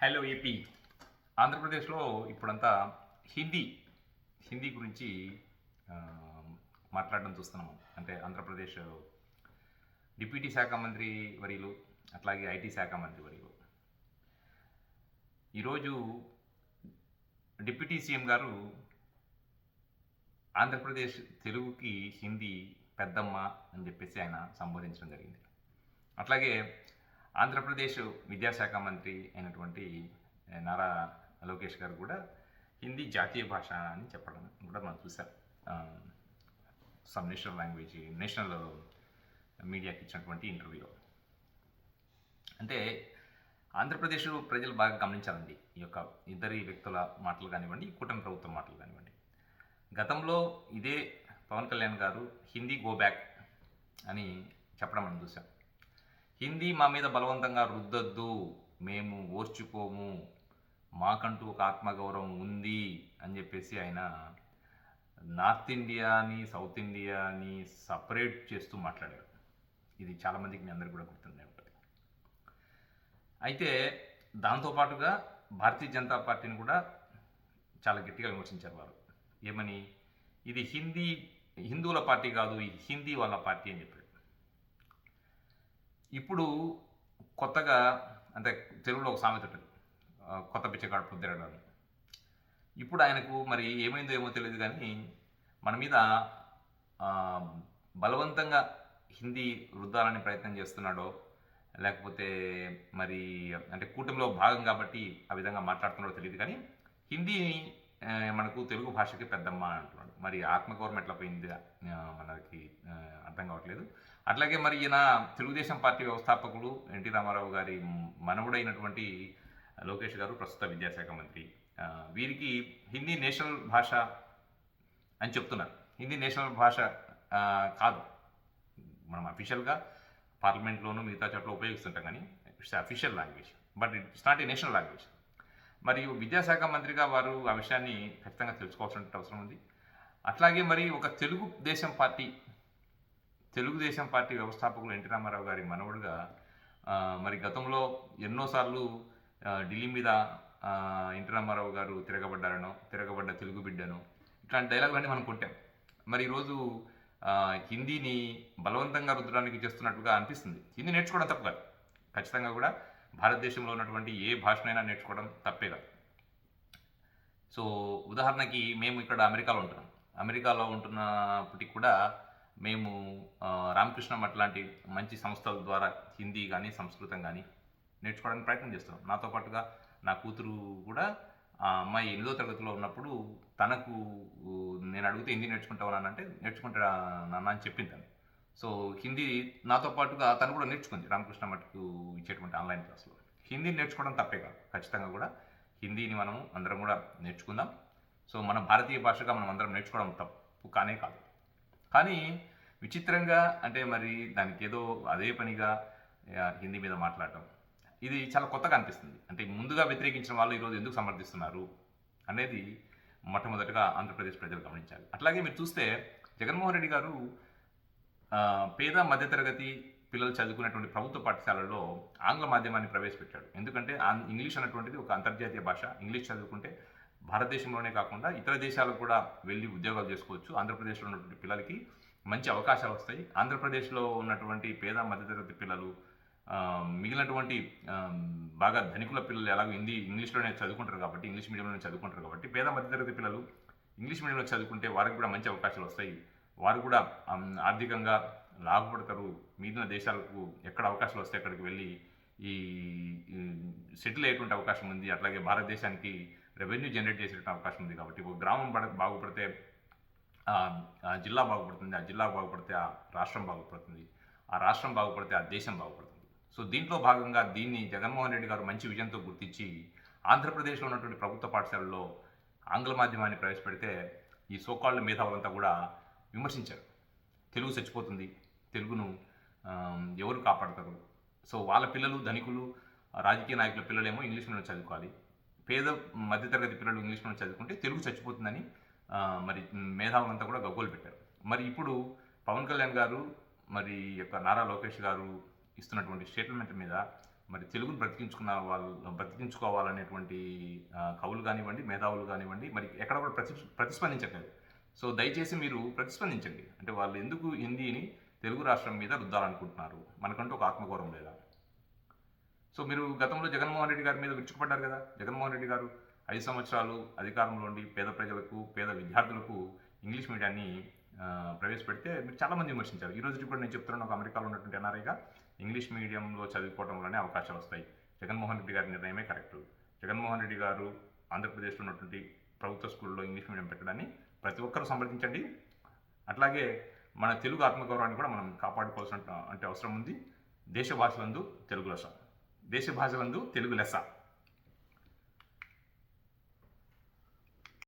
Hello AP ఆంధ్రప్రదేశ్లో ఇప్పుడంతా హిందీ హిందీ గురించి మాట్లాడడం చూస్తున్నాము. అంటే ఆంధ్రప్రదేశ్ డిప్యూటీ శాఖ మంత్రి వర్యులు అట్లాగే ఐటీ శాఖ మంత్రి వర్యులు. ఈరోజు డిప్యూటీ సీఎం గారు ఆంధ్రప్రదేశ్ తెలుగుకి హిందీ పెద్దమ్మ అని చెప్పేసి ఆయన సంబోధించడం జరిగింది. అట్లాగే ఆంధ్రప్రదేశ్ విద్యాశాఖ మంత్రి అయినటువంటి నారా లోకేష్ గారు కూడా హిందీ జాతీయ భాష అని చెప్పడం కూడా మనం చూసాం సమ్ నేషనల్ లాంగ్వేజ్ నేషనల్ మీడియాకి ఇచ్చినటువంటి ఇంటర్వ్యూలో అంటే ఆంధ్రప్రదేశ్ ప్రజలు బాగా గమనించాలండి ఈ యొక్క ఇద్దరి వ్యక్తుల మాటలు కానివ్వండి కూటమి ప్రభుత్వం మాటలు కానివ్వండి. గతంలో ఇదే పవన్ కళ్యాణ్ గారు హిందీ గో బ్యాక్ అని చెప్పడం మనం చూసాం హిందీ మా మీద బలవంతంగా రుద్దొద్దు మేము ఓర్చుకోము మాకంటూ ఒక ఆత్మగౌరవం ఉంది అని చెప్పేసి ఆయన నార్త్ ఇండియాని సౌత్ ఇండియాని సపరేట్ చేస్తూ మాట్లాడారు. ఇది చాలామందికి మీ అందరికీ కూడా గుర్తుండే ఉంటుంది. అయితే దాంతోపాటుగా భారతీయ జనతా పార్టీని కూడా చాలా గట్టిగా విమర్శించారు వారు. ఏమని? ఇది హిందీ హిందువుల పార్టీ కాదు ఇది హిందీ వాళ్ళ పార్టీ అని చెప్పారు ఇప్పుడు కొత్తగా అంటే తెలుగులో ఒక సామెత ఉంటుంది. కొత్త పిచ్చకాడు పొద్దురడాలి ఇప్పుడు ఆయనకు మరి ఏమైందో ఏమో తెలియదు కానీ మన మీద బలవంతంగా హిందీ రుద్దాలని ప్రయత్నం చేస్తున్నాడో లేకపోతే మరి అంటే కూటమిలో భాగం కాబట్టి ఆ విధంగా మాట్లాడుతున్నాడో తెలియదు కానీ హిందీని మనకు తెలుగు భాషకి పెద్దమ్మ అంటున్నాడు. మరి ఆత్మగౌరవం ఎట్లా పోయింది? మనకి అర్థం కావట్లేదు. అట్లాగే మరి ఈయన తెలుగుదేశం పార్టీ వ్యవస్థాపకులు ఎన్టీ రామారావు గారి మనవుడైనటువంటి లోకేష్ గారు ప్రస్తుత విద్యాశాఖ మంత్రి. వీరికి హిందీ నేషనల్ భాష అని చెప్తున్నారు. హిందీ నేషనల్ భాష కాదు. మనం అఫీషియల్గా పార్లమెంట్లోనూ మిగతా చోట్ల ఉపయోగిస్తుంటాం కానీ it's official language. But it's not a national language. మరియు విద్యాశాఖ మంత్రిగా వారు ఆ విషయాన్ని ఖచ్చితంగా తెలుసుకోవాల్సిన అవసరం ఉంది. అట్లాగే మరి ఒక తెలుగు దేశం పార్టీ తెలుగుదేశం పార్టీ వ్యవస్థాపకులు ఎన్టీ రామారావు గారి మనవడుగా మరి గతంలో ఎన్నోసార్లు ఢిల్లీ మీద ఎన్టీ రామారావు గారు తిరగబడ్డారనో తిరగబడ్డ తెలుగు బిడ్డను ఇట్లాంటి డైలాగులన్నీ మనం కొట్టాం మరి ఈరోజు హిందీని బలవంతంగా రుద్దడానికి చేస్తున్నట్టుగా అనిపిస్తుంది. హిందీ నేర్చుకోవడం తప్పు కాదు. ఖచ్చితంగా కూడా భారతదేశంలో ఉన్నటువంటి ఏ భాషనైనా నేర్చుకోవడం తప్పే కాదు. సో ఉదాహరణకి మేము ఇక్కడ అమెరికాలో ఉంటున్నాం. అమెరికాలో ఉంటున్నప్పటికి కూడా మేము రామకృష్ణం అట్లాంటి మంచి సంస్థల ద్వారా హిందీ కానీ సంస్కృతం కానీ నేర్చుకోవడానికి ప్రయత్నం చేస్తున్నాం. నాతో పాటుగా నా కూతురు కూడా ఆ అమ్మాయి ఎనిమిదో తరగతిలో ఉన్నప్పుడు తనకు నేను అడిగితే హిందీ నేర్చుకుంటావు అంటే నేర్చుకుంటా నాన్న? అని చెప్పింది తను. సో హిందీ నాతో పాటుగా తను కూడా నేర్చుకుంది. రామకృష్ణ మటుకు ఇచ్చేటువంటి ఆన్లైన్ క్లాస్లో. హిందీ నేర్చుకోవడం తప్పే కాదు. ఖచ్చితంగా కూడా హిందీని మనం అందరం కూడా నేర్చుకుందాం. సో మన భారతీయ భాషగా మనం అందరం నేర్చుకోవడం తప్పు కానే కాదు. కానీ విచిత్రంగా అంటే మరి దానికి ఏదో అదే పనిగా హిందీ మీద మాట్లాడటం ఇది చాలా కొత్తగా అనిపిస్తుంది. అంటే ముందుగా వ్యతిరేకించిన వాళ్ళు ఈరోజు ఎందుకు సమర్థిస్తున్నారు అనేది మొట్టమొదటిగా ఆంధ్రప్రదేశ్ ప్రజలు గమనించాలి. అట్లాగే మీరు చూస్తే జగన్మోహన్ రెడ్డి గారు పేద మధ్యతరగతి పిల్లలు చదువుకునేటువంటి ప్రభుత్వ పాఠశాలల్లో ఆంగ్ల మాధ్యమాన్ని ప్రవేశపెట్టాడు. ఎందుకంటే ఆం- ఇంగ్లీష్ అనేటువంటిది ఒక అంతర్జాతీయ భాష. ఇంగ్లీష్ చదువుకుంటే భారతదేశంలోనే కాకుండా ఇతర దేశాలకు కూడా వెళ్ళి ఉద్యోగాలు చేసుకోవచ్చు. ఆంధ్రప్రదేశ్లో ఉన్నటువంటి పిల్లలకి మంచి అవకాశాలు వస్తాయి. ఆంధ్రప్రదేశ్లో ఉన్నటువంటి పేద మధ్యతరగతి పిల్లలు మిగిలినటువంటి బాగా ధనికుల పిల్లలు ఎలాగో హిందీ ఇంగ్లీష్లోనే చదువుకుంటారు కాబట్టి ఇంగ్లీష్ మీడియంలోనే చదువుకుంటారు కాబట్టి పేద మధ్యతరగతి పిల్లలు ఇంగ్లీష్ మీడియంలో చదువుకుంటే వారికి కూడా మంచి అవకాశాలు వస్తాయి. వారు కూడా ఆర్థికంగా లాభపడతారు. మిగిలిన దేశాలకు ఎక్కడ అవకాశాలు వస్తే అక్కడికి వెళ్ళి ఈ సెటిల్ అయ్యేటువంటి అవకాశం ఉంది. అట్లాగే భారతదేశానికి రెవెన్యూ జనరేట్ చేసేటువంటి అవకాశం ఉంది కాబట్టి ఒక గ్రామం పడ బాగుపడితే ఆ ఆ జిల్లా బాగుపడుతుంది ఆ జిల్లా బాగుపడితే ఆ రాష్ట్రం బాగుపడుతుంది ఆ రాష్ట్రం బాగుపడితే ఆ దేశం బాగుపడుతుంది. సో దీంట్లో భాగంగా దీన్ని జగన్మోహన్ రెడ్డి గారు మంచి విజయంతో గుర్తించి ఆంధ్రప్రదేశ్లో ఉన్నటువంటి ప్రభుత్వ పాఠశాలల్లో ఆంగ్ల మాధ్యమాన్ని ప్రవేశపెడితే ఈ సోకాళ్ళ మేధావులంతా కూడా విమర్శించారు. తెలుగు చచ్చిపోతుంది తెలుగును ఎవరు కాపాడతారు? సో వాళ్ళ పిల్లలు ధనికులు రాజకీయ నాయకుల పిల్లలేమో ఇంగ్లీష్ మీడియం చదువుకోవాలి. పేద మధ్యతరగతి పిల్లలు ఇంగ్లీష్ మీడియం చదువుకుంటే తెలుగు చచ్చిపోతుందని మరి మేధావులంతా కూడా గగ్గోలు పెట్టారు. మరి ఇప్పుడు పవన్ కళ్యాణ్ గారు మరి యొక్క నారా లోకేష్ గారు ఇస్తున్నటువంటి స్టేట్మెంట్ మీద మరి తెలుగును బ్రతికించుకున్న వాళ్ళు బ్రతికించుకోవాలనేటువంటి కవులు కానివ్వండి మేధావులు కానివ్వండి మరి ఎక్కడ కూడా ప్రతి ప్రతిస్పందించట్లేదు. సో దయచేసి మీరు ప్రతిస్పందించండి. అంటే వాళ్ళు ఎందుకు హిందీని తెలుగు రాష్ట్రం మీద రుద్దాలనుకుంటున్నారు? మనకంటూ ఒక ఆత్మగౌరవం లేదా? సో మీరు గతంలో జగన్మోహన్ రెడ్డి గారి మీద విరుచుకుపడ్డారు కదా? జగన్మోహన్ రెడ్డి గారు ఐదు సంవత్సరాలు అధికారంలో ఉండి పేద ప్రజలకు పేద విద్యార్థులకు ఇంగ్లీష్ మీడియాన్ని ప్రవేశపెడితే మీరు చాలామంది విమర్శించారు. ఈ రోజు కూడా నేను చెప్తున్నాను ఒక అమెరికాలో ఉన్నటువంటి ఎన్ఆర్ఐగా ఇంగ్లీష్ మీడియంలో చదువుకోవడం వల్లనే అవకాశాలు వస్తాయి. జగన్మోహన్ రెడ్డి గారి నిర్ణయమే కరెక్ట్. జగన్మోహన్ రెడ్డి గారు ఆంధ్రప్రదేశ్లో ఉన్నటువంటి ప్రభుత్వ స్కూల్లో ఇంగ్లీష్ మీడియం పెట్టడాన్ని ప్రతి ఒక్కరూ సంప్రదించండి. అట్లాగే మన తెలుగు ఆత్మగౌరవాన్ని కూడా మనం కాపాడుకోవాల్సిన అంటే అవసరం ఉంది. దేశ భాషలందు తెలుగు లెస్స దేశ భాషలందు తెలుగు లెస్స